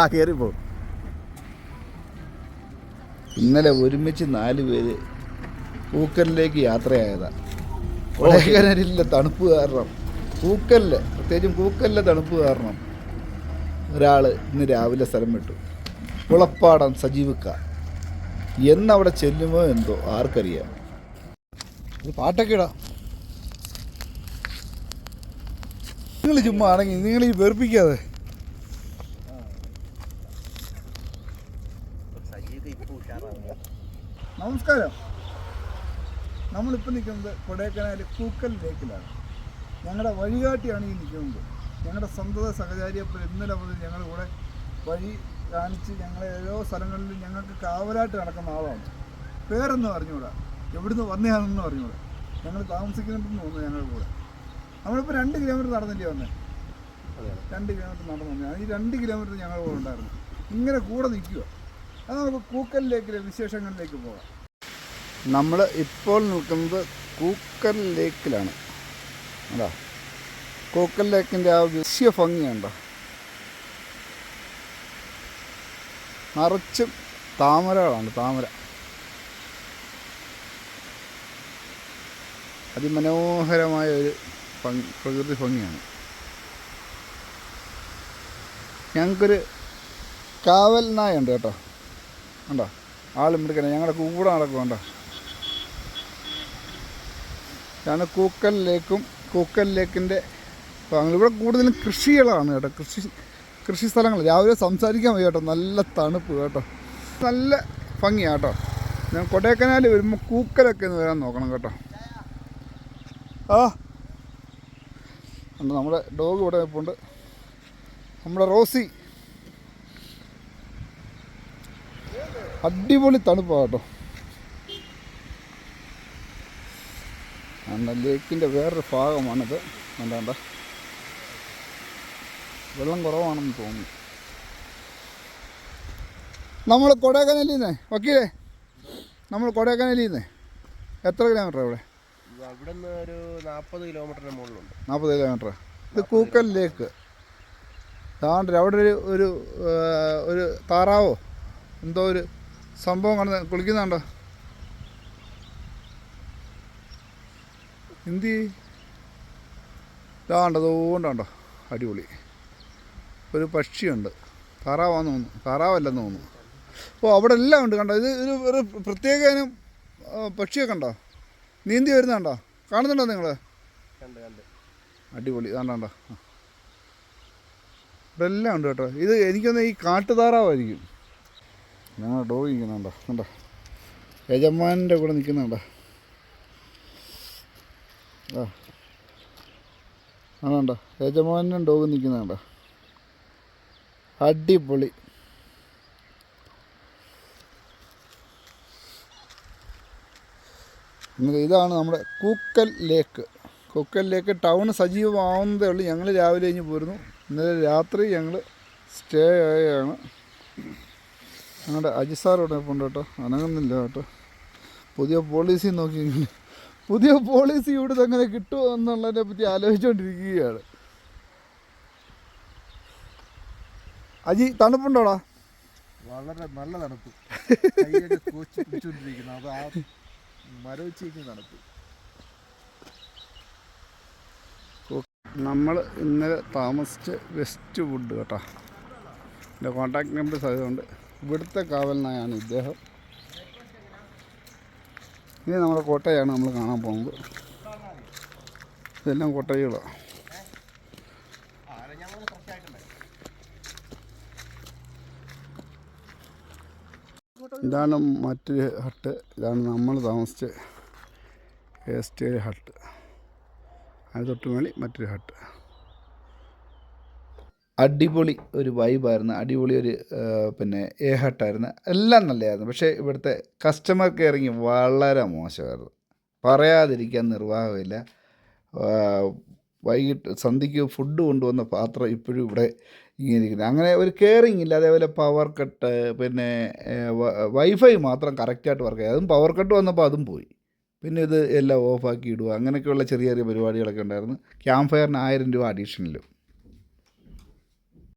ആ കയറിപ്പോ ഇന്നലെ ഒരുമിച്ച് നാല് പേര് പൂക്കലിലേക്ക് യാത്രയായതാ. കൊടൈക്കനാലിലെ തണുപ്പ് കാരണം. പൂക്കലിൽ പ്രത്യേകിച്ചും പൂക്കലിലെ തണുപ്പ് കാരണം ഒരാൾ ഇന്ന് രാവിലെ സ്ഥലം വിട്ടു. കുളപ്പാടം സജീവിക്ക എന്നവിടെ ചെല്ലുമോ എന്തോ ആർക്കറിയാം. പാട്ടൊക്കെ ഇടാം. നിങ്ങൾ ചുമ്മാ ആണെങ്കിൽ നിങ്ങൾ ഈ വെറുപ്പിക്കാതെ. നമസ്കാരം. നമ്മളിപ്പോൾ നിൽക്കുന്നത് കൊടൈക്കനാൽ കൂക്കൽ ലേക്കിലാണ്. ഞങ്ങളുടെ വഴികാട്ടിയാണ് ഈ നിൽക്കുന്നത്. ഞങ്ങളുടെ സ്വന്തത സഹചാരിയപ്പോൾ ഇന്നലെ മുതൽ ഞങ്ങളുടെ കൂടെ വഴി കാണിച്ച് ഞങ്ങളെ ഓരോ സ്ഥലങ്ങളിലും ഞങ്ങൾക്ക് കാവലായിട്ട് നടക്കുന്ന ആളാണ്. പേരൊന്നും അറിഞ്ഞുകൂടാ എവിടുന്ന് വന്നതാണെന്ന് അറിഞ്ഞൂടാ. ഞങ്ങൾ താമസിക്കുന്നുണ്ടെന്ന് തോന്നുന്നു ഞങ്ങളുടെ കൂടെ. നമ്മളിപ്പോൾ രണ്ട് കിലോമീറ്റർ നടന്നില്ലേ വന്നേ? രണ്ട് കിലോമീറ്റർ നടന്നു വന്നേ. ഈ രണ്ട് കിലോമീറ്റർ ഞങ്ങളുടെ കൂടെ ഉണ്ടായിരുന്നു. ഇങ്ങനെ കൂടെ നിൽക്കുക അത് നമുക്ക് കൂക്കലിലേക്ക് വിശേഷങ്ങളിലേക്ക് പോകാം. നമ്മൾ ഇപ്പോൾ നിൽക്കുന്നത് കൂക്കൽ ലേക്കിലാണ്. അതാ കൂക്കൽ ലേക്കിന്റെ ആ ദൃശ്യ ഭംഗിയുണ്ടോ നിറച്ചും താമരകളാണ് താമര. അതിമനോഹരമായ ഒരു ഭംഗി പ്രകൃതി ഭംഗിയാണ്. ഞങ്ങൾക്കൊരു കാവൽ നായ ഉണ്ട് കേട്ടോ. ഉണ്ടോ ആളും മിടുക്കനെ ഞങ്ങളുടെ കൂടെ നടക്കുന്നുണ്ടോ. ഇതാണ് കൂക്കൽ ലേക്കും കൂക്കൽ ലേക്കിന്റെ ഭാഗങ്ങൾ. ഇവിടെ കൂടുതലും കൃഷികളാണ് കേട്ടോ. കൃഷി കൃഷി സ്ഥലങ്ങൾ. രാവിലെ സംസാരിക്കാൻ വയ്യ കേട്ടോ. നല്ല തണുപ്പ് കേട്ടോ. നല്ല ഭംഗിയാണ് കേട്ടോ. ഞാൻ കൊടൈക്കനാൽ വരുമ്പോൾ കൂക്കലൊക്കെ ഒന്ന് വരാൻ നോക്കണം കേട്ടോ. ആ. നമ്മുടെ ഡോഗ് ഇവിടെ നിൽപ്പുണ്ട്. നമ്മുടെ റോസി. അടിപൊളി തണുപ്പാണ് കേട്ടോ. അണ്ട ലേക്കിന്റെ വേറൊരു ഭാഗമാണിത്. എന്താണ്ട വെള്ളം കുറവാണെന്ന് തോന്നുന്നു. നമ്മൾ കൊടൈക്കനാലിൽ നിന്ന് വക്കീലേ? നമ്മൾ കൊടൈക്കനാലിൽ നിന്ന് എത്ര കിലോമീറ്റർ ഇവിടെ? അവിടെ നിന്ന് ഒരു നാൽപ്പത് കിലോമീറ്ററിന് മുകളിലുണ്ട്. നാൽപ്പത് കിലോമീറ്റർ ഇത് കൂക്കൽ ലേക്ക്. താണ്ട് അവിടെ ഒരു ഒരു ഒരു താറാവോ? എന്തോ ഒരു സംഭവം കണ്ട് കുളിക്കുന്നുണ്ടോ? എന്തി? ഇതാണ്ട് അതുകൊണ്ടുണ്ടോ അടിപൊളി. ഒരു പക്ഷിയുണ്ട്. താറാവാന്ന് തോന്നുന്നു. താറാവല്ലെന്ന് തോന്നുന്നു. ഓ അവിടെ എല്ലാം ഉണ്ട് കണ്ടോ? ഇത് ഒരു ഒരു പ്രത്യേക ഇനം പക്ഷിയൊക്കെ ഉണ്ടോ നീന്തി വരുന്നുണ്ടോ കാണുന്നുണ്ടോ നിങ്ങൾ അടിപൊളി. ഇതാണ്ടോ ഇവിടെ എല്ലാം ഉണ്ട് കേട്ടോ. ഇത് എനിക്കൊന്ന് ഈ കാട്ടുതാറാവായിരിക്കും. ഞങ്ങൾ ഡോഗ് നിൽക്കുന്നുണ്ടോ കണ്ടോ? യജമാനന്റെ കൂടെ നിൽക്കുന്നുണ്ടോ. ആ. ആണോ യജമാനും ഡോഗ് നിൽക്കുന്നുണ്ടോ അടിപൊളി. ഇതാണ് നമ്മുടെ കൂക്കൽ ലേക്ക്. കൂക്കൽ ലേക്ക് ടൗൺ സജീവമാവുന്നതേ ഉള്ളൂ. ഞങ്ങൾ രാവിലെ കഴിഞ്ഞ് പോരുന്നു. ഇന്നലെ രാത്രി ഞങ്ങൾ സ്റ്റേ ആയാണ്. ഞങ്ങളുടെ അജിസാർ ഉടനെ ഉണ്ട് കേട്ടോ. അനങ്ങുന്നില്ല കേട്ടോ. പുതിയ പോളിസി നോക്കി പുതിയ പോളിസി ഇവിടുന്ന് അങ്ങനെ കിട്ടുമോ എന്നുള്ളതിനെ പറ്റി ആലോചിച്ചുകൊണ്ടിരിക്കുകയാണ് അജി തണുപ്പുണ്ടോടാ? വളരെ നല്ല തണുപ്പ്. പിടിച്ചുകൊണ്ടിരിക്കുന്നു അത് ആ മരവിച്ചിരിക്കുന്ന തണുപ്പ്. നമ്മൾ ഇന്നലെ താമസിച്ച് വെസ്റ്റ് വുഡ് കേട്ടോ. എന്റെ കോൺടാക്ട് നമ്പർ ആയതുകൊണ്ട് ഇവിടുത്തെ കാവലിനായാണ് ഇദ്ദേഹം. ഇനി നമ്മുടെ കോട്ടയാണ് നമ്മൾ കാണാൻ പോകുന്നത്. ഇതെല്ലാം കോട്ടകളാണ് ഇതാണ് മറ്റൊരു ഹട്ട്. ഇതാണ് നമ്മൾ താമസിച്ച് എസ്റ്റേ ഹട്ട്. അതിന് തൊട്ട് മേളി മറ്റൊരു ഹട്ട്. അടിപൊളി ഒരു വൈബായിരുന്നു അടിപൊളി ഒരു പിന്നെ എ ഹട്ടായിരുന്നു എല്ലാം നല്ലതായിരുന്നു. പക്ഷേ ഇവിടുത്തെ കസ്റ്റമർ കെയറിങ് വളരെ മോശമായിരുന്നു. പറയാതിരിക്കാൻ നിർവാഹമില്ല. വൈകിട്ട് സന്ധ്യയ്ക്ക് ഫുഡ് കൊണ്ടുവന്ന പാത്രം ഇപ്പോഴും ഇവിടെ ഇങ്ങനെ ഇരിക്കുന്നത് അങ്ങനെ ഒരു കെയറിങ് ഇല്ല. അതേപോലെ പവർ കട്ട് പിന്നെ വൈഫൈ മാത്രം കറക്റ്റായിട്ട് വർക്ക് ചെയ്യും അതും പവർ കട്ട് വന്നപ്പോൾ അതും പോയി. പിന്നെ ഇത് എല്ലാം ഓഫാക്കി ഇടുക. അങ്ങനെയൊക്കെയുള്ള ചെറിയ ചെറിയ പരിപാടികളൊക്കെ ഉണ്ടായിരുന്നു. ക്യാമ്പ് ഫയറിന് ആയിരം രൂപ അഡീഷണലും